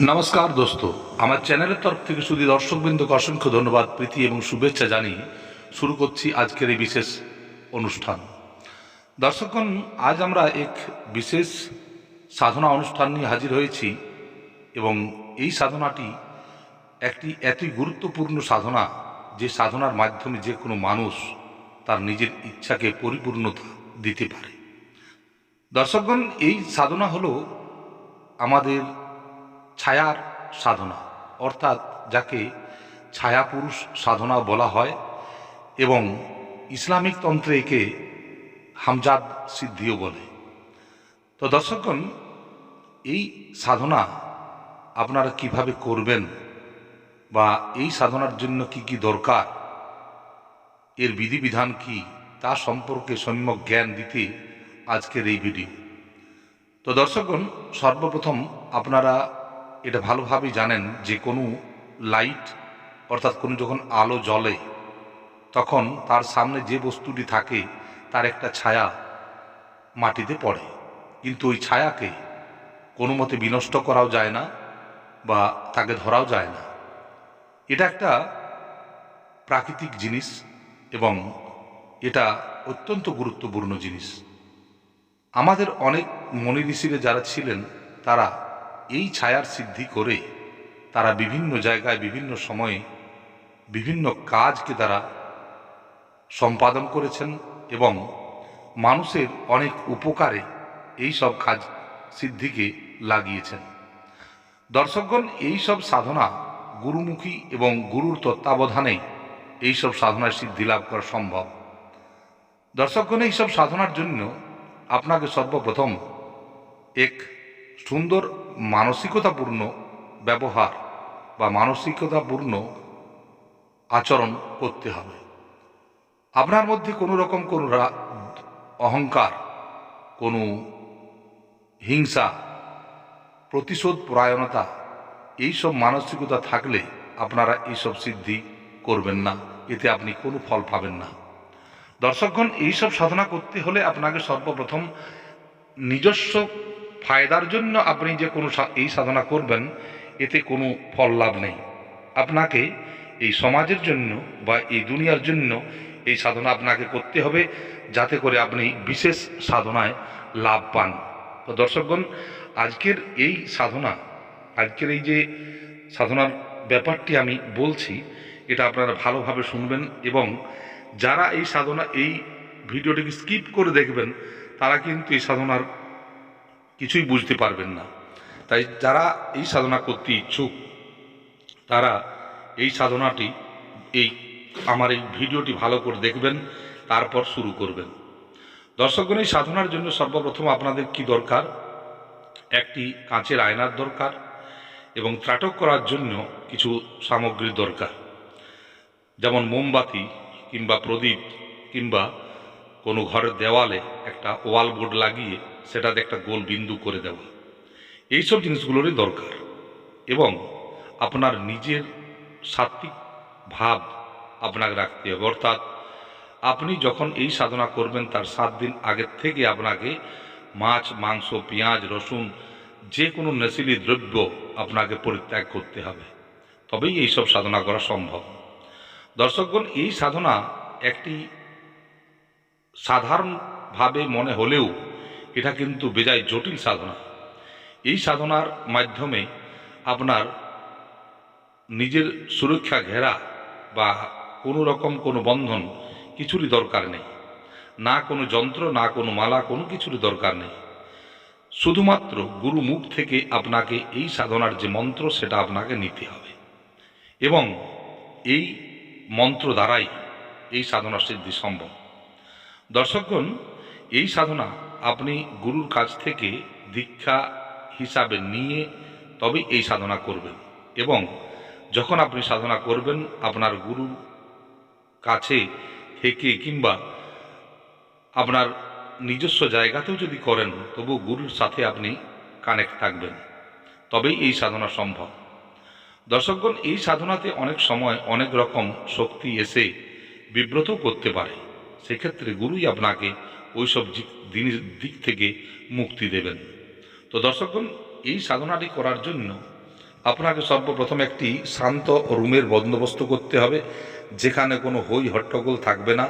নমস্কার দোস্ত। আমার চ্যানেলের তরফ থেকে শুধু দর্শকবৃন্দকে অসংখ্য ধন্যবাদ, প্রীতি এবং শুভেচ্ছা জানিয়ে শুরু করছি আজকের এই বিশেষ অনুষ্ঠান। দর্শকগণ, আজ আমরা এক বিশেষ সাধনা অনুষ্ঠান নিয়ে হাজির হয়েছি এবং এই সাধনাটি একটি এতই গুরুত্বপূর্ণ সাধনা, যে সাধনার মাধ্যমে যে কোনো মানুষ তার নিজের ইচ্ছাকে পরিপূর্ণতা দিতে পারে। দর্শকগণ, এই সাধনা হলো আমাদের ছায়ার সাধনা, অর্থাৎ যাকে ছায়া পুরুষ সাধনা বলা হয় এবং ইসলামিক তন্ত্রে একে হামজাদ সিদ্ধিও বলে। তো দর্শকগণ, এই সাধনা আপনারা কীভাবে করবেন বা এই সাধনার জন্য কি কি দরকার, এর বিধিবিধান কি, তা সম্পর্কে সম্যক জ্ঞান দিতে আজকের এই ভিডিও। তো দর্শকগণ, সর্বপ্রথম আপনারা এটা ভালোভাবেই জানেন যে কোনো লাইট, অর্থাৎ কোনো যখন আলো জ্বলে, তখন তার সামনে যে বস্তুটি থাকে, তার একটা ছায়া মাটিতে পড়ে। কিন্তু ওই ছায়াকে কোনো মতে বিনষ্ট করাও যায় না বা তাকে ধরাও যায় না। এটা একটা প্রাকৃতিক জিনিস এবং এটা অত্যন্ত গুরুত্বপূর্ণ জিনিস। আমাদের অনেক মনি ঋষিরা যারা ছিলেন, তারা এই ছায়ার সিদ্ধি করে তারা বিভিন্ন জায়গায়, বিভিন্ন সময়ে বিভিন্ন কাজকে তারা সম্পাদন করেছেন এবং মানুষের অনেক উপকারে এই সব কাজ সিদ্ধিকে লাগিয়েছেন। দর্শকগণ, এই সব সাধনা গুরুমুখী এবং গুরুর তত্ত্বাবধানেই এইসব সাধনার সিদ্ধি লাভ করা সম্ভব। দর্শকগণ এইসব সাধনার জন্য আপনাকে সর্বপ্রথম এক সুন্দর মানসিকতাপূর্ণ ব্যবহার বা মানসিকতাপূর্ণ আচরণ করতে হবে। আপনার মধ্যে কোনো রকম কোনো অহংকার, কোনো হিংসা, প্রতিশোধ, পরায়ণতা, এইসব মানসিকতা থাকলে আপনারা এইসব সিদ্ধি করবেন না। এতে আপনি কোনো ফল পাবেন না। দর্শকগণ, এইসব সাধনা করতে হলে আপনাকে সর্বপ্রথম নিজস্ব ফায়দার জন্য আপনি যে কোনো এই সাধনা করবেন, এতে কোনো ফল লাভ নেই। আপনাকে এই সমাজের জন্য বা এই দুনিয়ার জন্য এই সাধনা আপনাকে করতে হবে, যাতে করে আপনি বিশেষ সাধনায় লাভ পান। তো দর্শকগণ, আজকের এই সাধনা, আজকের এই যে সাধনার ব্যাপারটি আমি বলছি, এটা আপনারা ভালোভাবে শুনবেন এবং যারা এই সাধনা, এই ভিডিওটিকে স্কিপ করে দেখবেন, তারা কিন্তু এই সাধনার কিছুই বুঝতে পারবেন না। তাই যারা এই সাধনা করতে ইচ্ছুক, তারা এই সাধনাটি, এই আমার এই ভিডিওটি ভালো করে দেখবেন, তারপর শুরু করবেন। দর্শকগণ, এই সাধনার জন্য সর্বপ্রথম আপনাদের কি দরকার? একটি কাঁচের আয়নার দরকার এবং ত্রাটক করার জন্য কিছু সামগ্রী দরকার। যেমন মোমবাতি কিংবা প্রদীপ কিংবা কোনো ঘরের দেওয়ালে একটা ওয়াল বোর্ড লাগিয়ে সেটাতে একটা গোল বিন্দু করে দেওয়া। এইসব জিনিসগুলোরই দরকার। এবং আপনার নিজের সাত্বিক ভাব আপনাকে রাখতে হবে। অর্থাৎ আপনি যখন এই সাধনা করবেন, তার সাত দিন আগের থেকে আপনাকে মাছ, মাংস, পেঁয়াজ, রসুন, যে কোনো নেশিলি দ্রব্য আপনাকে পরিত্যাগ করতে হবে। তবেই এইসব সাধনা করা সম্ভব। দর্শকগণ, এই সাধনা একটি সাধারণভাবে মনে হলেও এটা কিন্তু বেজায় জটিল সাধনা। এই সাধনার মাধ্যমে আপনার নিজের সুরক্ষা ঘেরা বা কোনো রকম কোনো বন্ধন কিছুরই দরকার নেই। না কোনো যন্ত্র, না কোনো মালা, কোনো কিছুরই দরকার নেই। শুধুমাত্র গুরু মুখ থেকে আপনাকে এই সাধনার যে মন্ত্র, সেটা আপনাকে নিতে হবে। এবং এই মন্ত্র দ্বারাই এই সাধনা সিদ্ধি সম্ভব। দর্শকগণ, এই সাধনা আপনি গুরুর কাছ থেকে দীক্ষা হিসাবে নিয়ে তবেই এই সাধনা করবেন এবং যখন আপনি সাধনা করবেন, আপনার গুরুর কাছে থেকে কিংবা আপনার নিজস্ব জায়গাতেও যদি করেন, তবু গুরুর সাথে আপনি কানেক্ট থাকবেন। তবেই এই সাধনা সম্ভব। দর্শকগণ, এই সাধনাতে অনেক সময় অনেক রকম শক্তি এসে বিব্রত করতে পারে। সেক্ষেত্রে গুরুই আপনাকে ওইসব জিনিস দিক থেকে মুক্তি দেবেন। তো দর্শকগণ, এই সাধনাটি করার জন্য আপনাকে সর্বপ্রথম একটি শান্ত রুমের বন্দোবস্ত করতে হবে, যেখানে কোনো হই হট্টগোল থাকবে না।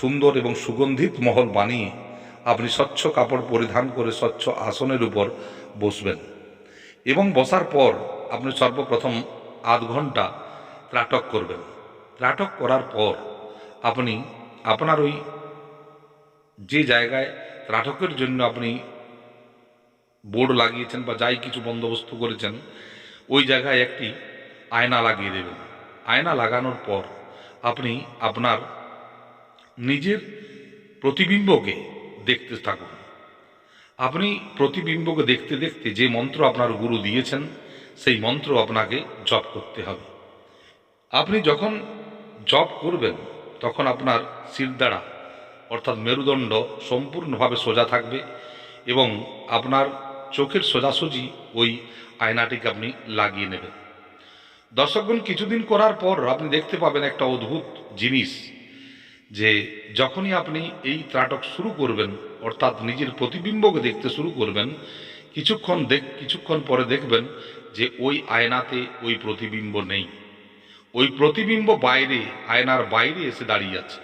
সুন্দর এবং সুগন্ধিত মহল বানিয়ে আপনি স্বচ্ছ কাপড় পরিধান করে স্বচ্ছ আসনের উপর বসবেন। এবং বসার পর আপনি সর্বপ্রথম আধ ঘণ্টা ত্রাটক করবেন। ত্রাটক করার পর আপনি আপনার ওই যে জায়গায় ত্রাটকের জন্য আপনি বোর্ড লাগিয়েছেন বা যাই কিছু বন্দোবস্ত করেছেন, ওই জায়গায় একটি আয়না লাগিয়ে দেবেন। আয়না লাগানোর পর আপনি আপনার নিজের প্রতিবিম্বকে দেখতে থাকুন। আপনি প্রতিবিম্বকে দেখতে দেখতে যে মন্ত্র আপনার গুরু দিয়েছেন, সেই মন্ত্র আপনাকে জপ করতে হবে। আপনি যখন জপ করবেন তখন আপনার শিরদাঁড়া, অর্থাৎ মেরুদণ্ড সম্পূর্ণভাবে সোজা থাকবে এবং আপনার চোখের সোজাসুজি ওই আয়নাটিকে আপনি লাগিয়ে নেবেন। দর্শকগণ, কিছুদিন করার পর আপনি দেখতে পাবেন একটা অদ্ভুত জিনিস যে যখনই আপনি এই ত্রাটক শুরু করবেন, অর্থাৎ নিজের প্রতিবিম্বকে দেখতে শুরু করবেন, কিছুক্ষণ দেখ, কিছুক্ষণ পরে দেখবেন যে ওই আয়নাতে ওই প্রতিবিম্ব নেই। ওই প্রতিবিম্ব বাইরে, আয়নার বাইরে এসে দাঁড়িয়ে আছে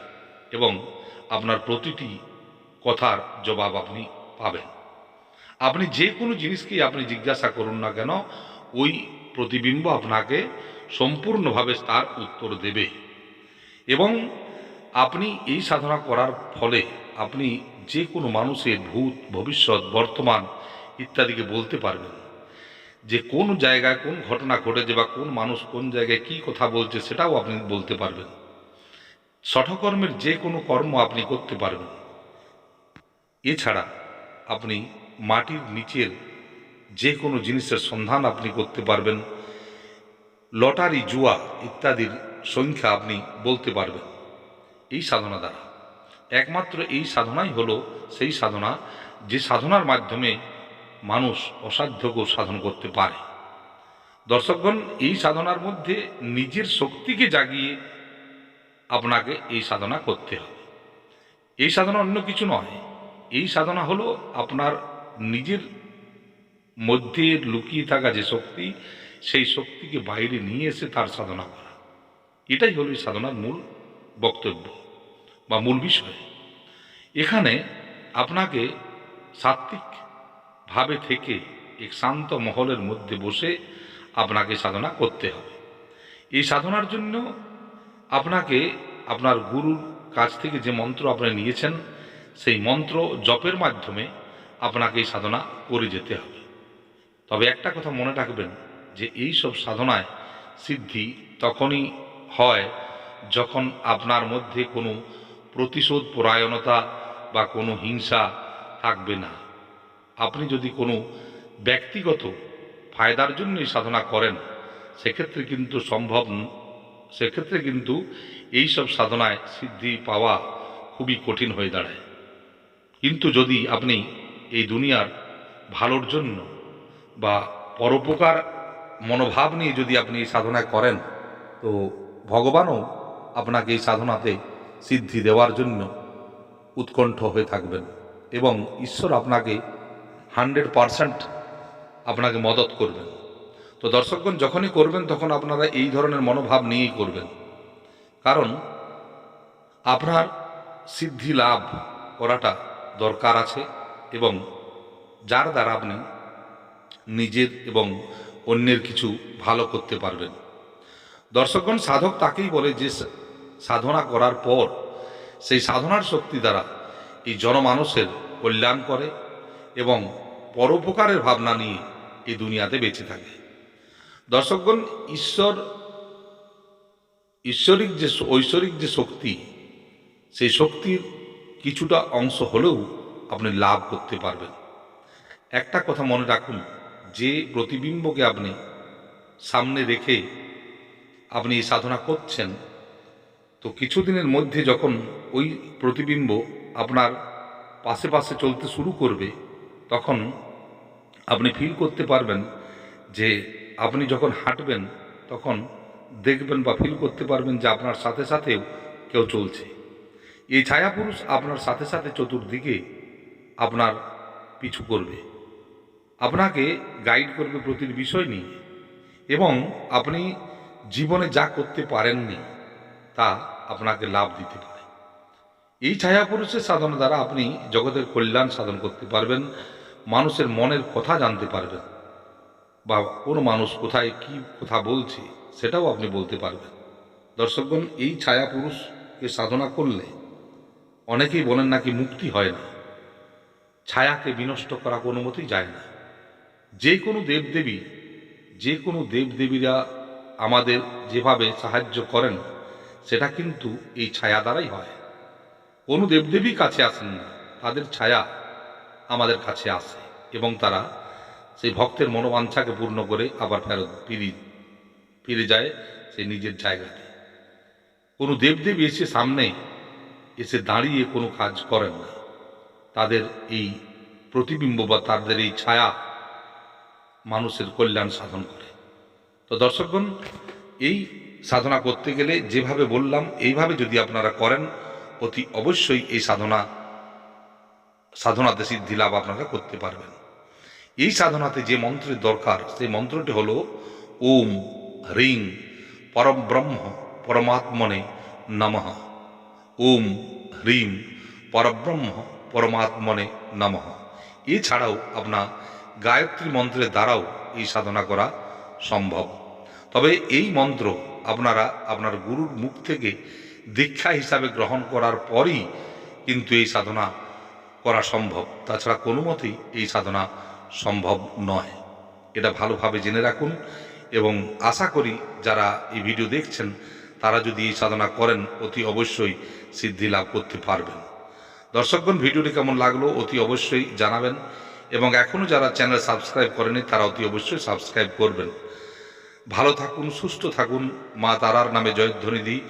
এবং আপনার প্রতিটি কথার জবাব আপনি পাবেন। আপনি যে কোনো জিনিসকেই আপনি জিজ্ঞাসা করুন না কেন, ওই প্রতিবিম্ব আপনাকে সম্পূর্ণভাবে তার উত্তর দেবে। এবং আপনি এই সাধনা করার ফলে আপনি যে কোনো মানুষের ভূত, ভবিষ্যৎ, বর্তমান ইত্যাদিকে বলতে পারবেন। যে কোন জায়গায় কোন ঘটনা ঘটেছে বা কোন মানুষ কোন জায়গায় কি কথা বলছে সেটাও আপনি বলতে পারবেন। সঠকর্মের যে কোনো কর্ম আপনি করতে পারবেন। এছাড়া আপনি মাটির নিচের যে কোনো জিনিসের সন্ধান আপনি করতে পারবেন। লটারি, জুয়া ইত্যাদির সংখ্যা আপনি বলতে পারবেন। এই সাধনা দ্বারা। একমাত্র এই সাধনাই হলো সেই সাধনা। যে সাধনার মাধ্যমে মানুষ অসাধ্যকেও সাধন করতে পারে। দর্শকগণ, এই সাধনার মধ্যে নিজের শক্তিকে জাগিয়ে আপনাকে এই সাধনা করতে হবে। এই সাধনা অন্য কিছু নয়। এই সাধনা হলো আপনার নিজের মধ্যে লুকিয়ে থাকা যে শক্তি, সেই শক্তিকে বাইরে নিয়ে এসে তার সাধনা করা। এটাই হলো এই সাধনার মূল বক্তব্য বা মূল বিষয়। এখানে আপনাকে সাত্ত্বিক ভাবে থেকে এক শান্ত মহলের মধ্যে বসে আপনাকে সাধনা করতে হবে। এই সাধনার জন্য আপনাকে আপনার গুরুর কাছ থেকে যে মন্ত্র আপনি নিয়েছেন, সেই মন্ত্র জপের মাধ্যমে আপনাকে এই সাধনা করে যেতে হবে। তবে একটা কথা মনে রাখবেন যে এই সব সাধনায় সিদ্ধি তখনই হয় যখন আপনার মধ্যে কোনো প্রতিশোধ পরায়ণতা বা কোনো হিংসা থাকবে না। আপনি যদি কোনো ব্যক্তিগত ফায়দার জন্য এই সাধনা করেন, সেক্ষেত্রে কিন্তু সম্ভব সেক্ষেত্রে কিন্তু এই সব সাধনায় সিদ্ধি পাওয়া খুবই কঠিন হয়ে দাঁড়ায়। কিন্তু যদি আপনি এই দুনিয়ার ভালোর জন্য বা পরোপকার মনোভাব নিয়ে যদি আপনি এই সাধনায় করেন, তো ভগবানও আপনাকে এই সাধনাতে সিদ্ধি দেওয়ার জন্য উৎকণ্ঠ হয়ে থাকবেন এবং ঈশ্বর আপনাকে হান্ড্রেড পারসেন্ট আপনাকে মদত করবেন। তো দর্শকগণ, যখনই করবেন, তখন আপনারা এই ধরনের মনোভাব নিয়েই করবেন। কারণ আপনার সিদ্ধি লাভ করাটা দরকার আছে এবং যার দ্বারা আপনি নিজের এবং অন্যের কিছু ভালো করতে পারবেন। দর্শকগণ, সাধক তাকেই বলে যে সাধনা করার পর সেই সাধনার শক্তি দ্বারা এই জনমানুষের কল্যাণ করে এবং পরোপকারের ভাবনা নিয়ে এই দুনিয়াতে বেঁচে থাকে। দর্শকগণ, ঈশ্বর, ঈশ্বরিক যে ঐশ্বরিক যে শক্তি, সেই শক্তির কিছুটা অংশ হলেও আপনি লাভ করতে পারবেন। একটা কথা মনে রাখুন, যে প্রতিবিম্বকে আপনি সামনে রেখে আপনি এই সাধনা করছেন, তো কিছুদিনের মধ্যে যখন ওই প্রতিবিম্ব আপনার পাশে পাশে চলতে শুরু করবে, তখন আপনি ফিল করতে পারবেন যে আপনি যখন হাঁটবেন, তখন দেখবেন বা ফিল করতে পারবেন যে আপনার সাথে সাথেও কেউ চলছে। এই ছায়াপুরুষ আপনার সাথে সাথে চতুর্দিকে আপনার পিছু করবে। আপনাকে গাইড করবে প্রতিটি বিষয় নিয়ে এবং আপনি জীবনে যা করতে পারেননি, তা আপনাকে লাভ দিতে পারে। এই ছায়া পুরুষের সাধনা দ্বারা আপনি জগতের কল্যাণ সাধন করতে পারবেন। মানুষের মনের কথা জানতে পারবেন। বা কোনো মানুষ কোথায় কি কথা বলছে, সেটাও আপনি বলতে পারবেন। দর্শকগণ, এই ছায়া পুরুষকে সাধনা করলে অনেকেই বলেন নাকি মুক্তি হয় না। ছায়াকে বিনষ্ট করা কোনো মতেই যায় না। যে কোনো দেবদেবী, যে কোনো দেবদেবীরা আমাদের যেভাবে সাহায্য করেন, সেটা কিন্তু এই ছায়া দ্বারাই হয়। কোনো দেবদেবী কাছে আসেন না। তাদের ছায়া আমাদের কাছে আসে এবং তারা সেই ভক্তের মনোবাঞ্ছাকে পূর্ণ করে আবার ফেরত ফিরি ফিরে যায় সেই নিজের জায়গাতে। কোনো দেবদেবী এসে সামনে এসে দাঁড়িয়ে কোনো কাজ করেন না। তাদের এই প্রতিবিম্ব বা তাদের এই ছায়া মানুষের কল্যাণ সাধন করে। তো দর্শকগণ, এই সাধনা করতে গেলে যেভাবে বললাম, এইভাবে যদি আপনারা করেন, অতি অবশ্যই এই সাধনা সাধনাতে সিদ্ধি লাভ আপনারা করতে পারবেন। এই সাধনাতে যে মন্ত্রের দরকার, সেই মন্ত্রটি হল, ওম হ্রিং পরম ব্রহ্ম পরমাত্মনে নমঃ। ওম হ্রিং পরব্রহ্ম পরমাত্মনে নমঃ। এছাড়াও আপনার গায়ত্রী মন্ত্রের দ্বারাও এই সাধনা করা সম্ভব। তবে এই মন্ত্র আপনারা আপনার গুরুর মুখ থেকে দীক্ষা হিসাবে গ্রহণ করার পরই কিন্তু এই সাধনা করা সম্ভব। তাছাড়া কোনো মতেই এই সাধনা সম্ভব নয়। এটা ভালোভাবে জেনে রাখুন এবং আশা করি যারা এই ভিডিও দেখছেন, তারা যদি এই সাধনা করেন, অতি অবশ্যই সিদ্ধি লাভ করতে পারবেন। দর্শকগণ, ভিডিওটি কেমন লাগল অতি অবশ্যই জানাবেন এবং এখনও যারা চ্যানেল সাবস্ক্রাইব করেনি তারা অতি অবশ্যই সাবস্ক্রাইব করবেন। ভালো থাকুন, সুস্থ থাকুন। মা তারার নামে জয়ধ্বনি দিই।